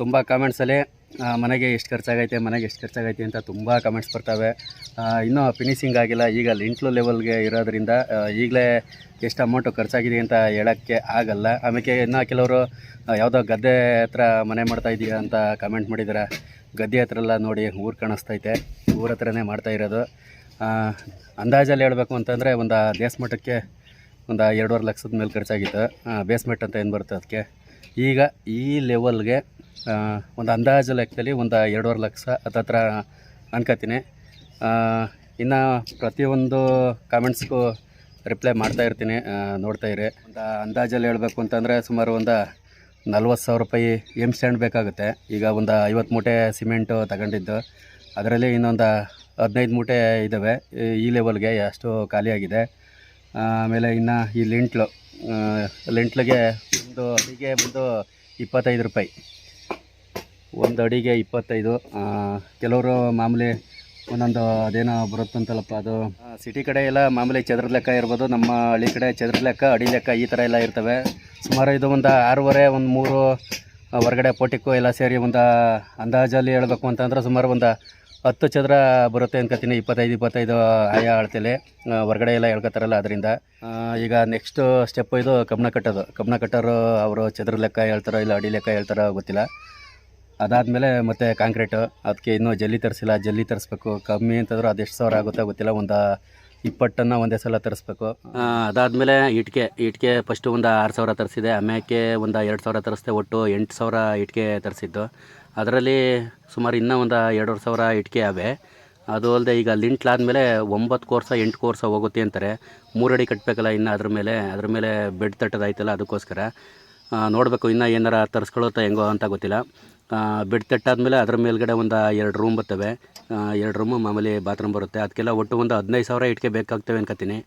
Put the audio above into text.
ತುಂಬ ಕಾಮೆಂಟ್ಸಲ್ಲಿ ಮನೆಗೆ ಎಷ್ಟು ಖರ್ಚಾಗೈತೆ, ಮನೆಗೆ ಎಷ್ಟು ಖರ್ಚಾಗೈತೆ ಅಂತ ತುಂಬ ಕಮೆಂಟ್ಸ್ ಬರ್ತವೆ. ಇನ್ನೂ ಫಿನಿಶಿಂಗ್ ಆಗಿಲ್ಲ, ಈಗ ಲಿಂಟ್ಲು ಲೆವೆಲ್ಗೆ ಇರೋದ್ರಿಂದ ಈಗಲೇ ಎಷ್ಟು ಅಮೌಂಟು ಖರ್ಚಾಗಿದೆ ಅಂತ ಹೇಳೋಕ್ಕೆ ಆಗಲ್ಲ. ಆಮೇಲೆ ಇನ್ನು ಕೆಲವರು ಯಾವುದೋ ಗದ್ದೆ ಹತ್ರ ಮನೆ ಮಾಡ್ತಾ ಇದೀಯ ಅಂತ ಕಮೆಂಟ್ ಮಾಡಿದ್ದಾರೆ ಗದ್ದೆ ಹತ್ರ ಎಲ್ಲ ನೋಡಿ ಊರು ಕಾಣಿಸ್ತೈತೆ. ಊರ ಹತ್ರನೇ ಮಾಡ್ತಾ ಇರೋದು. ಅಂದಾಜಲ್ಲಿ ಹೇಳಬೇಕು ಅಂತಂದರೆ ಒಂದು ದೇಸ್ಮಠಕ್ಕೆ ಒಂದು ಎರಡೂವರೆ ಲಕ್ಷದ ಮೇಲೆ ಖರ್ಚಾಗಿತ್ತು. ಬೇಸ್ಮೆಂಟ್ ಅಂತ ಏನು ಬರುತ್ತೆ ಅದಕ್ಕೆ ಈಗ ಈ ಲೆವೆಲ್ಗೆ ಒಂದು ಅಂದಾಜು ಲೆಕ್ಕದಲ್ಲಿ ಒಂದು ಎರಡೂವರೆ ಲಕ್ಷ ಹತ್ತತ್ರ ಅನ್ಕೋತೀನಿ. ಇನ್ನು ಪ್ರತಿಯೊಂದು ಕಾಮೆಂಟ್ಸ್ಗೂ ರಿಪ್ಲೈ ಮಾಡ್ತಾ ಇರ್ತೀನಿ ನೋಡ್ತಾ ಇರಿ. ಒಂದು ಅಂದಾಜಲ್ಲಿ ಹೇಳಬೇಕು ಅಂತಂದರೆ ಸುಮಾರು ಒಂದು ನಲ್ವತ್ತು ಸಾವಿರ ರೂಪಾಯಿ ಎಂ ಸ್ಟ್ಯಾಂಡ್ ಬೇಕಾಗುತ್ತೆ. ಈಗ ಒಂದು ಐವತ್ತು ಮೂಟೆ ಸಿಮೆಂಟು ತಗೊಂಡಿದ್ದು. ಅದರಲ್ಲಿ ಇನ್ನೊಂದು ಹದಿನೈದು ಮೂಟೆ ಇದ್ದಾವೆ ಈ- ಲೆವೆಲ್ಗೆ ಅಷ್ಟು ಖಾಲಿಯಾಗಿದೆ ಆಮೇಲೆ ಇನ್ನು ಈ ಲಿಂಟ್ಲು ಲಿಂಟ್ಲಿಗೆ ಒಂದು, ಹೀಗೆ ಒಂದು ಇಪ್ಪತ್ತೈದು ರೂಪಾಯಿ. ಒಂದು ಅಡಿಗೆ ಇಪ್ಪತ್ತೈದು. ಕೆಲವರು ಮಾಮೂಲಿ ಒಂದೊಂದು ಅದೇನೋ ಬರುತ್ತಂತಲ್ಲಪ್ಪ ಅದು. ಸಿಟಿ ಕಡೆ ಎಲ್ಲ ಮಾಮೂಲಿ ಚದರ ಲೆಕ್ಕ ಇರ್ಬೋದು ನಮ್ಮ ಹಳ್ಳಿ ಕಡೆ ಚದರ ಲೆಕ್ಕ ಅಡಿ ಲೆಕ್ಕ ಈ ಥರ ಎಲ್ಲ ಇರ್ತವೆ. ಸುಮಾರು ಇದು ಒಂದು ಆರೂವರೆ ಒಂದು ಮೂರು ಹೊರಗಡೆ ಪೋಟಿಕ್ಕು ಎಲ್ಲ ಸೇರಿ ಒಂದು ಅಂದಾಜಲ್ಲಿ ಹೇಳಬೇಕು ಅಂತಂದ್ರೆ ಸುಮಾರು ಒಂದು ಹತ್ತು ಚದರ ಬರುತ್ತೆ ಅನ್ಕೋತೀನಿ ಇಪ್ಪತ್ತೈದು ಇಪ್ಪತ್ತೈದು ಆಯಾ ಅಳತೆಲಿ. ಆ, ಹೊರಗಡೆ ಎಲ್ಲ ಹೇಳ್ಕೊತಾರಲ್ಲ ಅದರಿಂದ. ಈಗ ನೆಕ್ಸ್ಟ್ ಸ್ಟೆಪ್ ಇದು ಕಬ್ಬಣ ಕಟ್ಟೋದು. ಕಬ್ಬಣ ಕಟ್ಟೋರು ಅವರು ಚದ್ರ ಲೆಕ್ಕ ಹೇಳ್ತಾರೋ ಇಲ್ಲ ಅಡಿ ಲೆಕ್ಕ ಹೇಳ್ತಾರೋ ಗೊತ್ತಿಲ್ಲ. ಅದಾದಮೇಲೆ ಮತ್ತೆ ಕಾಂಕ್ರೀಟು. ಅದಕ್ಕೆ ಇನ್ನೂ ಜಲ್ಲಿ ತರಿಸಿಲ್ಲ, ಜಲ್ಲಿ ತರಿಸ್ಬೇಕು. ಕಮ್ಮಿ ಅಂತಂದ್ರೆ ಅದೆಷ್ಟು ಸಾವಿರ ಆಗುತ್ತೋ ಗೊತ್ತಿಲ್ಲ, ಒಂದು ಇಪ್ಪಟ್ಟನ್ನು ಒಂದೇ ಸಲ ತರಿಸ್ಬೇಕು. ಅದಾದಮೇಲೆ ಇಟ್ಕೆ ಇಟ್ಕೆ ಫಸ್ಟು ಒಂದು ಆರು ಸಾವಿರ ತರಿಸಿದೆ. ಆಮ್ಯಾಕೆ ಒಂದು ಎರಡು ಸಾವಿರ ತರಿಸಿದೆ, ಒಟ್ಟು ಎಂಟು ಸಾವಿರ ಇಟ್ಕೆ ತರಿಸಿದ್ದು. ಅದರಲ್ಲಿ ಸುಮಾರು ಇನ್ನೂ ಒಂದು ಎರಡೂವರೆ ಸಾವಿರ ಇಟ್ಕೆ ಅವೆ. ಅದು ಅಲ್ಲದೆ ಈಗ ಲಿಂಟ್ಲಾದಮೇಲೆ ಒಂಬತ್ತು ಕೋರ್ಸ, ಎಂಟು ಕೋರ್ಸ ಹೋಗುತ್ತೆ ಅಂತಾರೆ. ಮೂರಡಿ ಕಟ್ಟಬೇಕಲ್ಲ ಇನ್ನು ಅದ್ರ ಮೇಲೆ ಅದ್ರ ಮೇಲೆ ಬೆಡ್ ತಟ್ಟದಾಯ್ತಲ್ಲ ಅದಕ್ಕೋಸ್ಕರ. ನೋಡಬೇಕು ಇನ್ನೂ ಏನಾರ ತರಿಸ್ಕೊಳುತ್ತಾ ಹೆಂಗೋ ಅಂತ ಗೊತ್ತಿಲ್ಲ. ಬೆಡ್ ತಟ್ಟಾದ್ಮೇಲೆ ಅದ್ರ ಮೇಲ್ಗಡೆ ಒಂದು ಎರಡು ರೂಮ್ ಬರ್ತವೆ ಎರಡು ರೂಮು ಮಾಮೂಲಿ ಬಾತ್ರೂಮ್ ಬರುತ್ತೆ. ಅದಕ್ಕೆಲ್ಲ ಒಟ್ಟು ಒಂದು ಹದಿನೈದು ಸಾವಿರ ಇಟ್ಕೆ ಬೇಕಾಗ್ತವೆ ಅನ್ಕೋತೀನಿ